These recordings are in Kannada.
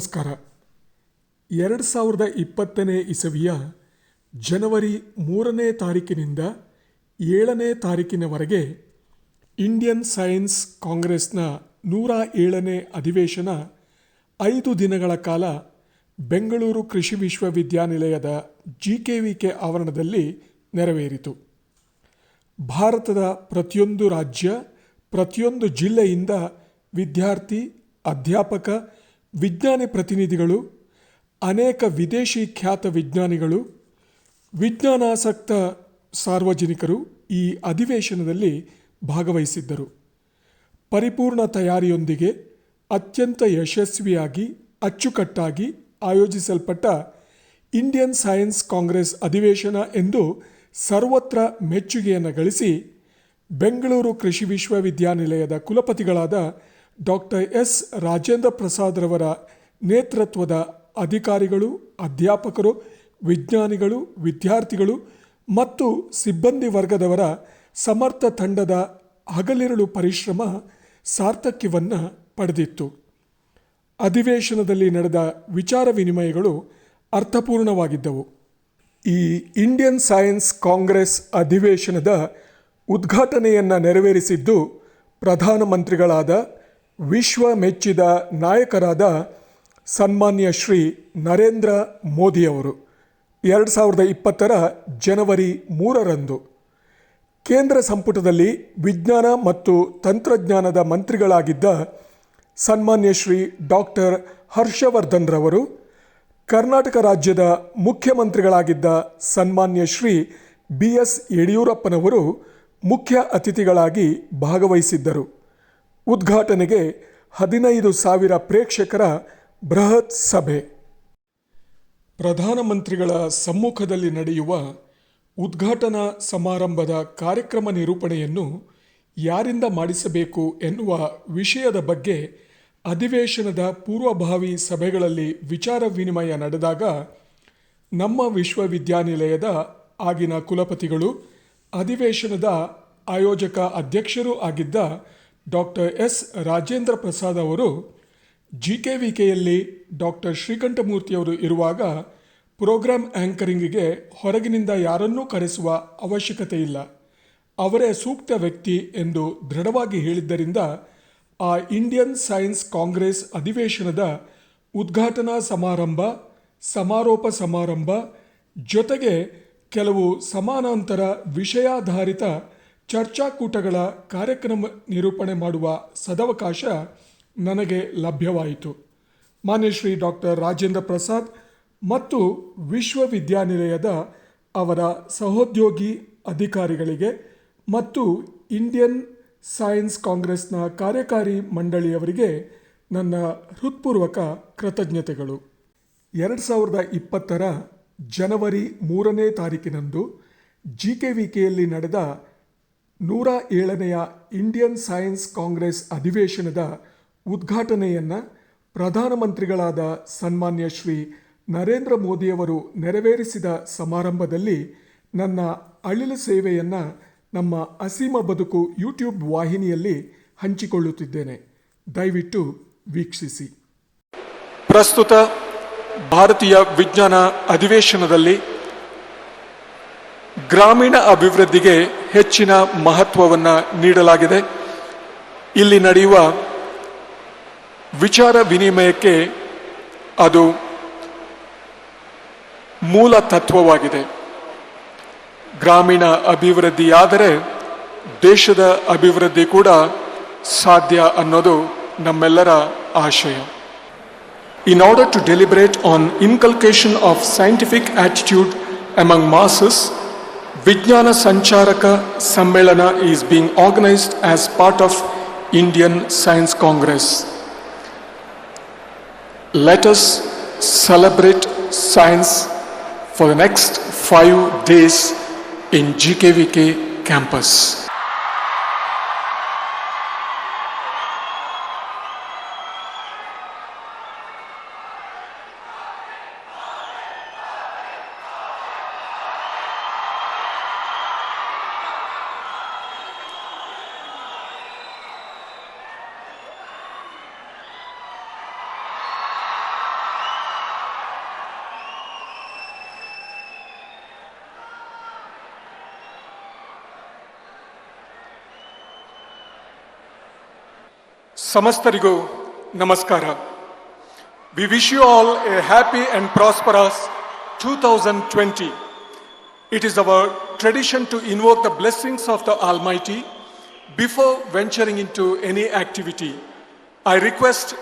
ನಮಸ್ಕಾರ. ಎರಡು ಸಾವಿರದ ಇಪ್ಪತ್ತನೇ ಇಸವಿಯ ಜನವರಿ ಮೂರನೇ ತಾರೀಕಿನಿಂದ ಏಳನೇ ತಾರೀಕಿನವರೆಗೆ ಇಂಡಿಯನ್ ಸೈನ್ಸ್ ಕಾಂಗ್ರೆಸ್ನ ನೂರ ಏಳನೇ ಅಧಿವೇಶನ ಐದು ದಿನಗಳ ಕಾಲ ಬೆಂಗಳೂರು ಕೃಷಿ ವಿಶ್ವವಿದ್ಯಾನಿಲಯದ ಜಿ ಕೆ ವಿ ಕೆ ಆವರಣದಲ್ಲಿ ನೆರವೇರಿತು. ಭಾರತದ ಪ್ರತಿಯೊಂದು ರಾಜ್ಯ, ಪ್ರತಿಯೊಂದು ಜಿಲ್ಲೆಯಿಂದ ವಿದ್ಯಾರ್ಥಿ, ಅಧ್ಯಾಪಕ ವಿಜ್ಞಾನಿ ಪ್ರತಿನಿಧಿಗಳು, ಅನೇಕ ವಿದೇಶಿ ಖ್ಯಾತ ವಿಜ್ಞಾನಿಗಳು, ವಿಜ್ಞಾನಾಸಕ್ತ ಸಾರ್ವಜನಿಕರು ಈ ಅಧಿವೇಶನದಲ್ಲಿ ಭಾಗವಹಿಸಿದ್ದರು. ಪರಿಪೂರ್ಣ ತಯಾರಿಯೊಂದಿಗೆ ಅತ್ಯಂತ ಯಶಸ್ವಿಯಾಗಿ, ಅಚ್ಚುಕಟ್ಟಾಗಿ ಆಯೋಜಿಸಲ್ಪಟ್ಟ ಇಂಡಿಯನ್ ಸೈನ್ಸ್ ಕಾಂಗ್ರೆಸ್ ಅಧಿವೇಶನ ಎಂದು ಸರ್ವತ್ರ ಮೆಚ್ಚುಗೆಯನ್ನು ಗಳಿಸಿ, ಬೆಂಗಳೂರು ಕೃಷಿ ವಿಶ್ವವಿದ್ಯಾನಿಲಯದ ಕುಲಪತಿಗಳಾದ ಡಾಕ್ಟರ್ ಎಸ್. ರಾಜೇಂದ್ರ ಪ್ರಸಾದ್ರವರ ನೇತೃತ್ವದ ಅಧಿಕಾರಿಗಳು, ಅಧ್ಯಾಪಕರು, ವಿಜ್ಞಾನಿಗಳು, ವಿದ್ಯಾರ್ಥಿಗಳು ಮತ್ತು ಸಿಬ್ಬಂದಿ ವರ್ಗದವರ ಸಮರ್ಥ ತಂಡದ ಹಗಲಿರುಳು ಪರಿಶ್ರಮ ಸಾರ್ಥಕ್ಯವನ್ನು ಪಡೆದಿತ್ತು. ಅಧಿವೇಶನದಲ್ಲಿ ನಡೆದ ವಿಚಾರ ವಿನಿಮಯಗಳು ಅರ್ಥಪೂರ್ಣವಾಗಿದ್ದವು. ಈ ಇಂಡಿಯನ್ ಸೈನ್ಸ್ ಕಾಂಗ್ರೆಸ್ ಅಧಿವೇಶನದ ಉದ್ಘಾಟನೆಯನ್ನು ನೆರವೇರಿಸಿದ್ದು ಪ್ರಧಾನಮಂತ್ರಿಗಳಾದ ವಿಶ್ವ ಮೆಚ್ಚಿದ ನಾಯಕರಾದ ಸನ್ಮಾನ್ಯ ಶ್ರೀ ನರೇಂದ್ರ ಮೋದಿಯವರು ಎರಡು ಸಾವಿರದ ಇಪ್ಪತ್ತರ ಜನವರಿ ಮೂರರಂದು. ಕೇಂದ್ರ ಸಂಪುಟದಲ್ಲಿ ವಿಜ್ಞಾನ ಮತ್ತು ತಂತ್ರಜ್ಞಾನದ ಮಂತ್ರಿಗಳಾಗಿದ್ದ ಸನ್ಮಾನ್ಯ ಶ್ರೀ ಡಾಕ್ಟರ್ ಹರ್ಷವರ್ಧನ್ರವರು ಕರ್ನಾಟಕ ರಾಜ್ಯದ ಮುಖ್ಯಮಂತ್ರಿಗಳಾಗಿದ್ದ ಸನ್ಮಾನ್ಯ ಶ್ರೀ ಬಿ ಎಸ್ ಯಡಿಯೂರಪ್ಪನವರು ಮುಖ್ಯ ಅತಿಥಿಗಳಾಗಿ ಭಾಗವಹಿಸಿದ್ದರು. ಉದ್ಘಾಟನೆಗೆ ಹದಿನೈದು ಸಾವಿರ ಪ್ರೇಕ್ಷಕರ ಬೃಹತ್ ಸಭೆ. ಪ್ರಧಾನಮಂತ್ರಿಗಳ ಸಮ್ಮುಖದಲ್ಲಿ ನಡೆಯುವ ಉದ್ಘಾಟನಾ ಸಮಾರಂಭದ ಕಾರ್ಯಕ್ರಮ ನಿರೂಪಣೆಯನ್ನು ಯಾರಿಂದ ಮಾಡಿಸಬೇಕು ಎನ್ನುವ ವಿಷಯದ ಬಗ್ಗೆ ಅಧಿವೇಶನದ ಪೂರ್ವಭಾವಿ ಸಭೆಗಳಲ್ಲಿ ವಿಚಾರ ವಿನಿಮಯ ನಡೆದಾಗ ನಮ್ಮ ವಿಶ್ವವಿದ್ಯಾನಿಲಯದ ಆಗಿನ ಕುಲಪತಿಗಳು, ಅಧಿವೇಶನದ ಆಯೋಜಕ ಅಧ್ಯಕ್ಷರೂ ಆಗಿದ್ದ ಡಾಕ್ಟರ್ ಎಸ್. ರಾಜೇಂದ್ರ ಪ್ರಸಾದ್ ಅವರು ಜಿ ಕೆ ವಿ ಕೆಯಲ್ಲಿ ಡಾಕ್ಟರ್ ಶ್ರೀಕಂಠಮೂರ್ತಿಯವರು ಇರುವಾಗ ಪ್ರೋಗ್ರಾಂ ಆ್ಯಂಕರಿಂಗಿಗೆ ಹೊರಗಿನಿಂದ ಯಾರನ್ನೂ ಕರೆಸುವ ಅವಶ್ಯಕತೆ ಇಲ್ಲ. ಅವರೇ ಸೂಕ್ತ ವ್ಯಕ್ತಿ ಎಂದು ದೃಢವಾಗಿ ಹೇಳಿದ್ದರಿಂದ ಆ ಇಂಡಿಯನ್ ಸೈನ್ಸ್ ಕಾಂಗ್ರೆಸ್ ಅಧಿವೇಶನದ ಉದ್ಘಾಟನಾ ಸಮಾರಂಭ, ಸಮಾರೋಪ ಸಮಾರಂಭ, ಜೊತೆಗೆ ಕೆಲವು ಸಮಾನಾಂತರ ವಿಷಯಾಧಾರಿತ ಚರ್ಚಾಕೂಟಗಳ ಕಾರ್ಯಕ್ರಮ ನಿರೂಪಣೆ ಮಾಡುವ ಸದವಕಾಶ ನನಗೆ ಲಭ್ಯವಾಯಿತು. ಮಾನ್ಯ ಶ್ರೀ ಡಾಕ್ಟರ್ ರಾಜೇಂದ್ರ ಪ್ರಸಾದ್ ಮತ್ತು ವಿಶ್ವವಿದ್ಯಾನಿಲಯದ ಅವರ ಸಹೋದ್ಯೋಗಿ ಅಧಿಕಾರಿಗಳಿಗೆ ಮತ್ತು ಇಂಡಿಯನ್ ಸೈನ್ಸ್ ಕಾಂಗ್ರೆಸ್ನ ಕಾರ್ಯಕಾರಿ ಮಂಡಳಿಯವರಿಗೆ ನನ್ನ ಹೃತ್ಪೂರ್ವಕ ಕೃತಜ್ಞತೆಗಳು. ಎರಡು ಸಾವಿರದ ಇಪ್ಪತ್ತರ ಜನವರಿ ಮೂರನೇ ತಾರೀಕಿನಂದು ಜಿ ಕೆ ವಿ ಕೆಯಲ್ಲಿ ನಡೆದ ನೂರ ಏಳನೆಯ ಇಂಡಿಯನ್ ಸೈನ್ಸ್ ಕಾಂಗ್ರೆಸ್ ಅಧಿವೇಶನದ ಉದ್ಘಾಟನೆಯನ್ನು ಪ್ರಧಾನಮಂತ್ರಿಗಳಾದ ಸನ್ಮಾನ್ಯ ಶ್ರೀ ನರೇಂದ್ರ ಮೋದಿಯವರು ನೆರವೇರಿಸಿದ ಸಮಾರಂಭದಲ್ಲಿ ನನ್ನ ಅಳಿಲು ಸೇವೆಯನ್ನು ನಮ್ಮ ಅಸೀಮ ಬದುಕು ಯೂಟ್ಯೂಬ್ ವಾಹಿನಿಯಲ್ಲಿ ಹಂಚಿಕೊಳ್ಳುತ್ತಿದ್ದೇನೆ. ದಯವಿಟ್ಟು ವೀಕ್ಷಿಸಿ. ಪ್ರಸ್ತುತ ಭಾರತೀಯ ವಿಜ್ಞಾನ ಅಧಿವೇಶನದಲ್ಲಿ ಗ್ರಾಮೀಣ ಅಭಿವೃದ್ಧಿಗೆ ಹೆಚ್ಚಿನ ಮಹತ್ವವನ್ನು ನೀಡಲಾಗಿದೆ. ಇಲ್ಲಿ ನಡೆಯುವ ವಿಚಾರ ವಿನಿಮಯಕ್ಕೆ ಅದು ಮೂಲ ತತ್ವವಾಗಿದೆ. ಗ್ರಾಮೀಣ ಅಭಿವೃದ್ಧಿಯಾದರೆ ದೇಶದ ಅಭಿವೃದ್ಧಿ ಕೂಡ ಸಾಧ್ಯ ಅನ್ನೋದು ನಮ್ಮೆಲ್ಲರ ಆಶಯ. In order to deliberate on inculcation of scientific attitude among masses, Vijnana Sancharaka Sammelana is being organized as part of Indian Science Congress. Let us celebrate science for the next five days in GKVK campus. ಸಮಸ್ತರಿಗೂ ನಮಸ್ಕಾರ we wish you all a happy and prosperous two thousand twenty it is our tradition to invoke the blessings of the Almighty before venturing into any activity I request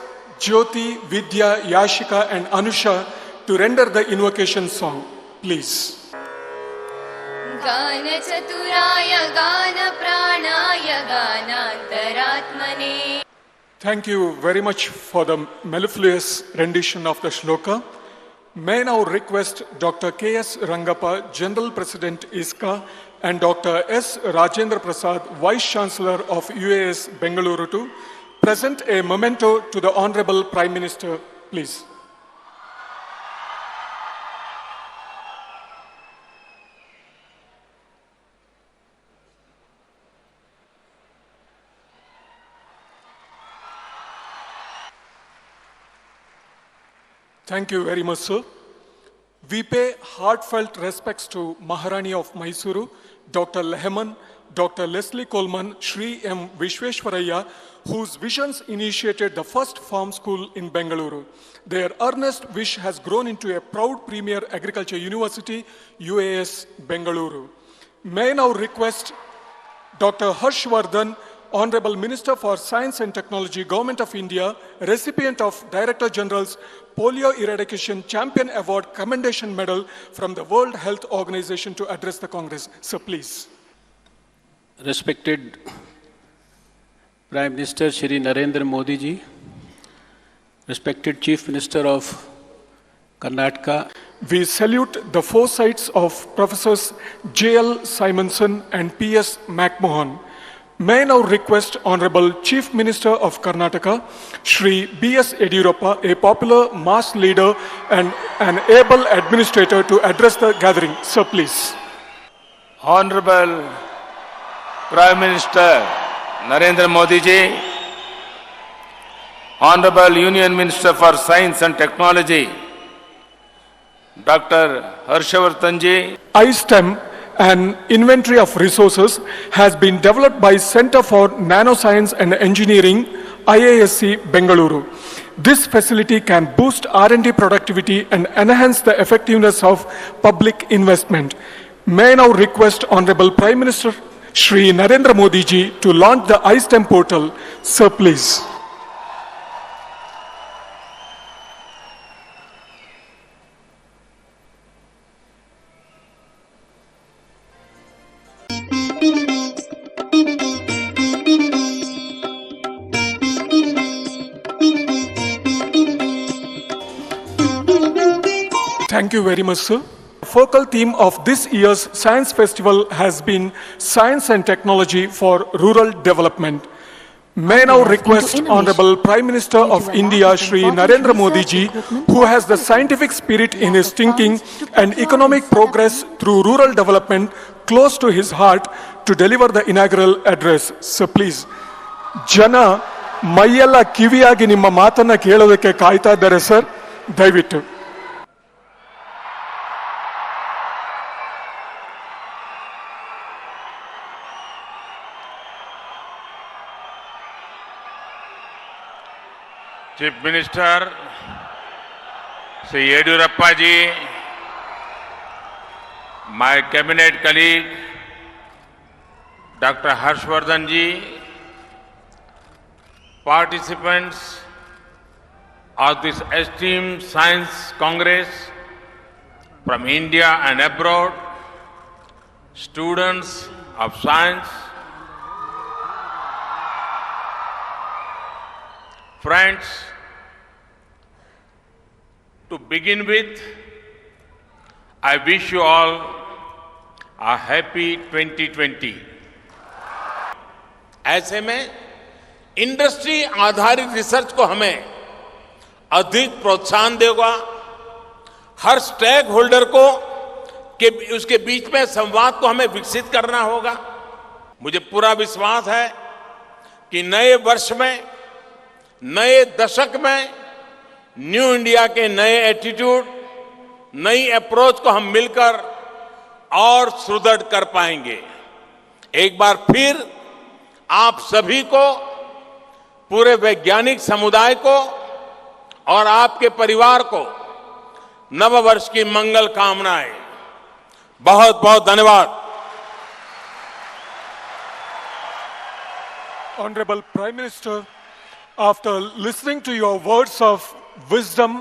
Jyoti Vidya Yashika and Anusha to render the invocation song Thank you very much for the mellifluous rendition of the shloka. May I now request Dr. K.S. Rangappa, General President ISKA, and Dr. S. Rajendra Prasad, Vice Chancellor of UAS Bengaluru to present a memento to the Honorable Prime Minister, please. Thank you very much, sir. We pay heartfelt respects to Maharani of Mysuru, Dr. Lehman, Dr. Leslie Coleman, Sri M. Vishweshwaraya, whose visions initiated the first farm school in Bengaluru. Their earnest wish has grown into a proud premier agriculture university, UAS Bengaluru. May I now request Dr. Harshvardhan, Honorable Minister for Science and Technology, Government of India, recipient of Director General's Polio Eradication Champion Award Commendation Medal from the World Health Organization to address the Congress. Sir, please. Respected Prime Minister Shri Narendra Modi ji, respected Chief Minister of Karnataka, We salute the foresights of Professors J.L. Simonson and P.S. McMahon. May I now request Honorable Chief Minister of Karnataka, Shri B.S. Yediyurappa, a popular mass leader and an able administrator to address the gathering. Sir, please. Honorable Prime Minister Narendra Modi ji, Honorable Union Minister for Science and Technology, Dr. Harshavardhan ji, iSTEM, an inventory of resources, has been developed by Center for Nanoscience and Engineering, IISc Bengaluru. This facility can boost R&D productivity and enhance the effectiveness of public investment. May I now request Honorable Prime Minister Shri Narendra Modi ji to launch the iSTEM portal. Sir, please. Thank you very much, sir. The focal theme of this year's Science Festival has been Science and Technology for Rural Development. May I now request Honorable Prime Minister of India, Shri Narendra Modi ji, who has the scientific spirit in his thinking and economic and set up progress through rural development close to his heart to deliver the inaugural address. So please. ಜನ ಮೈಯೆಲ್ಲ ಕಿವಿಯಾಗಿ ನಿಮ್ಮ ಮಾತನ್ನ ಕೇಳೋದಕ್ಕೆ ಕಾಯ್ತಾ ಇದ್ದಾರೆ ಸರ್ ದಯವಿಟ್ಟು Minister Sri Yediyurappa ji, my cabinet colleague Dr. Harshvardhan ji, participants of this esteemed science congress from India and abroad, students of science, friends, to begin with, I wish you all a happy 2020. ऐसे में इंडस्ट्री आधारित रिसर्च को हमें अधिक प्रोत्साहन देगा। हर स्टेक होल्डर को के उसके बीच में संवाद को हमें विकसित करना होगा। मुझे पूरा विश्वास है कि नए वर्ष में, नए दशक में, न्यू इंडिया के नए एटीट्यूड, नई अप्रोच को हम मिलकर और सुदृढ़ कर पाएँगे। एक बार फिर आप सभी को, पूरे वैज्ञानिक समुदाय को और आपके परिवार को नववर्ष की मंगल कामनाएँ। बहुत बहुत धन्यवाद। Honourable prime minister after listening to your words of wisdom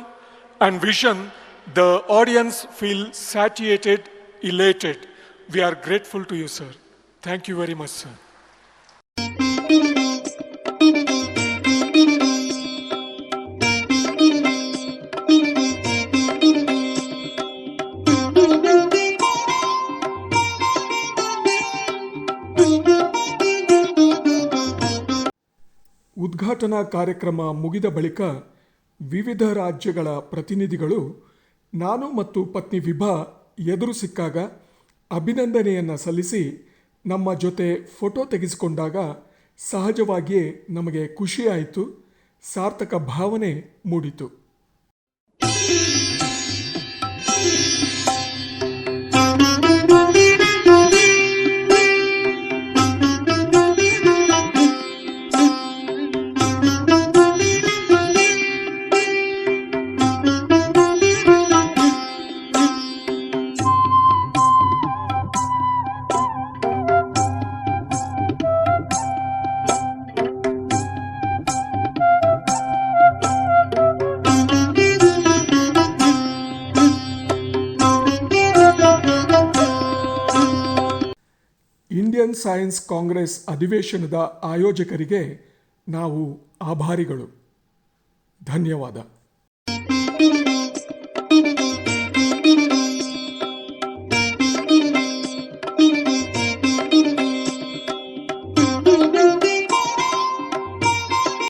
and vision the audience feel satiated elated we are grateful to you sir thank you very much sir ಉದ್ಘಾಟನಾ ಕಾರ್ಯಕ್ರಮ ಮುಗಿದ ಬಳಿಕ ವಿವಿಧ ರಾಜ್ಯಗಳ ಪ್ರತಿನಿಧಿಗಳು ನಾನು ಮತ್ತು ಪತ್ನಿ ವಿಭಾ ಎದುರು ಸಿಕ್ಕಾಗ ಅಭಿನಂದನೆಯನ್ನು ಸಲ್ಲಿಸಿ ನಮ್ಮ ಜೊತೆ ಫೋಟೋ ತೆಗೆಸಿಕೊಂಡಾಗ ಸಹಜವಾಗಿಯೇ ನಮಗೆ ಖುಷಿಯಾಯಿತು, ಸಾರ್ಥಕ ಭಾವನೆ ಮೂಡಿತು. ಇಂಡಿಯನ್ ಸೈನ್ಸ್ ಕಾಂಗ್ರೆಸ್ ಅಧಿವೇಶನದ ಆಯೋಜಕರಿಗೆ ನಾವು ಆಭಾರಿಗಳು. ಧನ್ಯವಾದ.